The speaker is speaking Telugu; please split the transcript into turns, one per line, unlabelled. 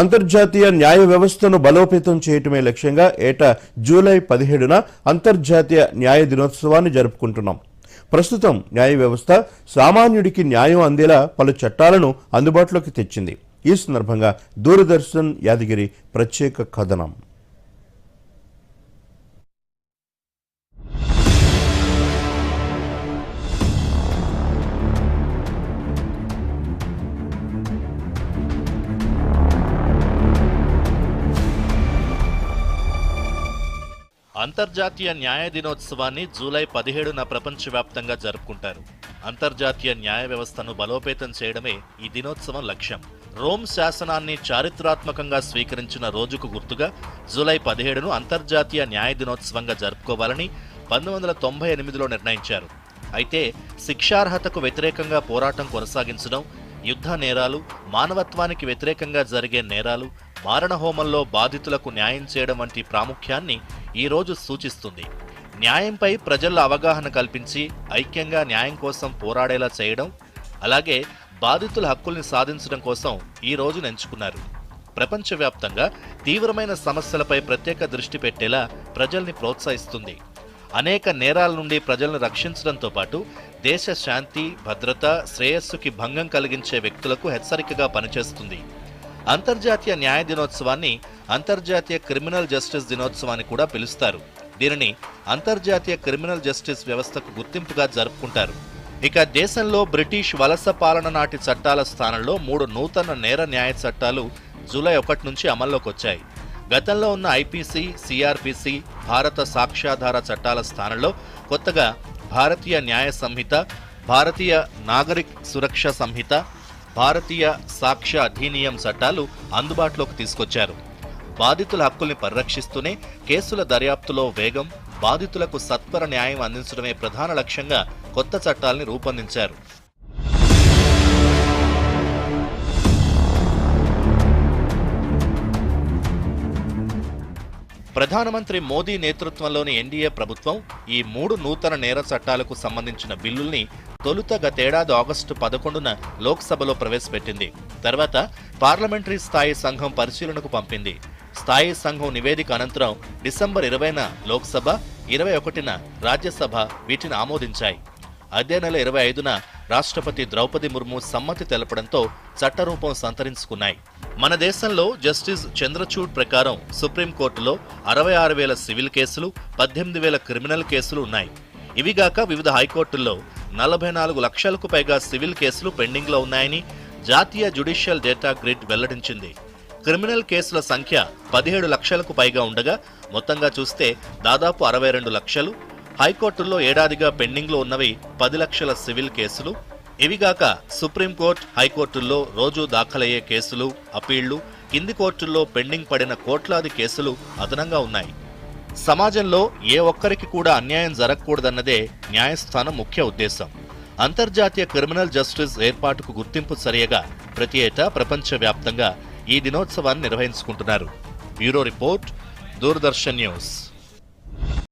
అంతర్జాతీయ న్యాయ వ్యవస్థను బలోపేతం చేయటమే లక్ష్యంగా ఏటా జూలై పదిహేడున అంతర్జాతీయ న్యాయ దినోత్సవాన్ని జరుపుకుంటున్నాం. ప్రస్తుతం న్యాయ వ్యవస్థ సామాన్యుడికి న్యాయం అందేలా పలు చట్టాలను అందుబాటులోకి తెచ్చింది. ఈ సందర్భంగా దూరదర్శన్ యాదగిరి ప్రత్యేక కథనం.
అంతర్జాతీయ న్యాయ దినోత్సవాన్ని జూలై పదిహేడున ప్రపంచవ్యాప్తంగా జరుపుకుంటారు. అంతర్జాతీయ న్యాయ వ్యవస్థను బలోపేతం చేయడమే ఈ దినోత్సవం లక్ష్యం. రోమ్ శాసనాన్ని చారిత్రాత్మకంగా స్వీకరించిన రోజుకు గుర్తుగా జూలై పదిహేడును అంతర్జాతీయ న్యాయ దినోత్సవంగా జరుపుకోవాలని పంతొమ్మిది వందల తొంభై ఎనిమిదిలో నిర్ణయించారు. అయితే శిక్షార్హతకు వ్యతిరేకంగా పోరాటం కొనసాగించడం యుద్ధ నేరాలు మానవత్వానికి వ్యతిరేకంగా జరిగే నేరాలు మారణహోమంలో బాధితులకు న్యాయం చేయడం వంటి ప్రాముఖ్యాన్ని ఈ రోజు సూచిస్తుంది. న్యాయంపై ప్రజల్లో అవగాహన కల్పించి ఐక్యంగా న్యాయం కోసం పోరాడేలా చేయడం అలాగే బాధితుల హక్కుల్ని సాధించడం కోసం ఈ రోజును ఎంచుకున్నారు. ప్రపంచవ్యాప్తంగా తీవ్రమైన సమస్యలపై ప్రత్యేక దృష్టి పెట్టేలా ప్రజల్ని ప్రోత్సహిస్తుంది. అనేక నేరాల నుండి ప్రజలను రక్షించడంతో పాటు దేశ శాంతి భద్రత శ్రేయస్సుకి భంగం కలిగించే వ్యక్తులకు హెచ్చరికగా పనిచేస్తుంది. అంతర్జాతీయ న్యాయ దినోత్సవాన్ని అంతర్జాతీయ క్రిమినల్ జస్టిస్ దినోత్సవాన్ని కూడా పిలుస్తారు. దీనిని అంతర్జాతీయ క్రిమినల్ జస్టిస్ వ్యవస్థకు గుర్తింపుగా జరుపుకుంటారు. ఇక దేశంలో బ్రిటిష్ వలస పాలన నాటి చట్టాల స్థానంలో మూడు నూతన నేర న్యాయ చట్టాలు జూలై ఒకటి నుంచి అమల్లోకి వచ్చాయి. గతంలో ఉన్న ఐపీసీ సిఆర్పిసి భారత సాక్ష్యాధార చట్టాల స్థానంలో కొత్తగా భారతీయ న్యాయ సంహిత భారతీయ నాగరిక్ సురక్ష సంహిత భారతీయ సాక్ష్య అధినియం చట్టాలు అందుబాటులోకి తీసుకొచ్చారు. బాధితుల హక్కుల్ని పరిరక్షిస్తూనే కేసుల దర్యాప్తులో వేగం బాధితులకు సత్వర న్యాయం అందించడమే ప్రధాన లక్ష్యంగా కొత్త చట్టాల్ని రూపొందించారు. ప్రధానమంత్రి మోదీ నేతృత్వంలోని ఎన్డీఏ ప్రభుత్వం ఈ మూడు నూతన నేర చట్టాలకు సంబంధించిన బిల్లుల్ని తొలుత గతేడాది ఆగస్టు పదకొండున లోక్సభలో ప్రవేశపెట్టింది. తర్వాత పార్లమెంటరీ స్థాయి సంఘం పరిశీలనకు పంపింది. స్థాయి సంఘం నివేదిక అనంతరం డిసెంబర్ ఇరవైన లోక్సభ ఇరవై ఒకటిన రాజ్యసభ వీటిని ఆమోదించాయి. అదే నెల ఇరవై ఐదున రాష్ట్రపతి ద్రౌపది ముర్ము సమ్మతి తెలపడంతో చట్టరూపం సంతరించుకున్నాయి. మన దేశంలో జస్టిస్ చంద్రచూడ్ ప్రకారం సుప్రీంకోర్టులో అరవై ఆరు వేల సివిల్ కేసులు పద్దెనిమిది వేల క్రిమినల్ కేసులు ఉన్నాయి. ఇవిగాక వివిధ హైకోర్టుల్లో నలభై నాలుగు లక్షలకు పైగా సివిల్ కేసులు పెండింగ్లో ఉన్నాయని జాతీయ జ్యుడిషియల్ డేటా గ్రిడ్ వెల్లడించింది. క్రిమినల్ కేసుల సంఖ్య పదిహేడు లక్షలకు పైగా ఉండగా మొత్తంగా చూస్తే దాదాపు అరవై రెండు లక్షలు. హైకోర్టుల్లో ఏడాదిగా పెండింగ్లో ఉన్నవి పది లక్షల సివిల్ కేసులు. ఇవిగాక సుప్రీంకోర్టు హైకోర్టుల్లో రోజూ దాఖలయ్యే కేసులు అప్పీళ్ళు కింది కోర్టుల్లో పెండింగ్ పడిన కోట్లాది కేసులు అదనంగా ఉన్నాయి. సమాజంలో ఏ ఒక్కరికి కూడా అన్యాయం జరగకూడదన్నదే న్యాయస్థానం ముఖ్య ఉద్దేశం. అంతర్జాతీయ క్రిమినల్ జస్టిస్ ఏర్పాటుకు గుర్తింపు సరియగా ప్రతి ఏటా ప్రపంచవ్యాప్తంగా ఈ దినోత్సవాన్ని నిర్వహించుకుంటున్నారు. Bureau report Doordarshan news.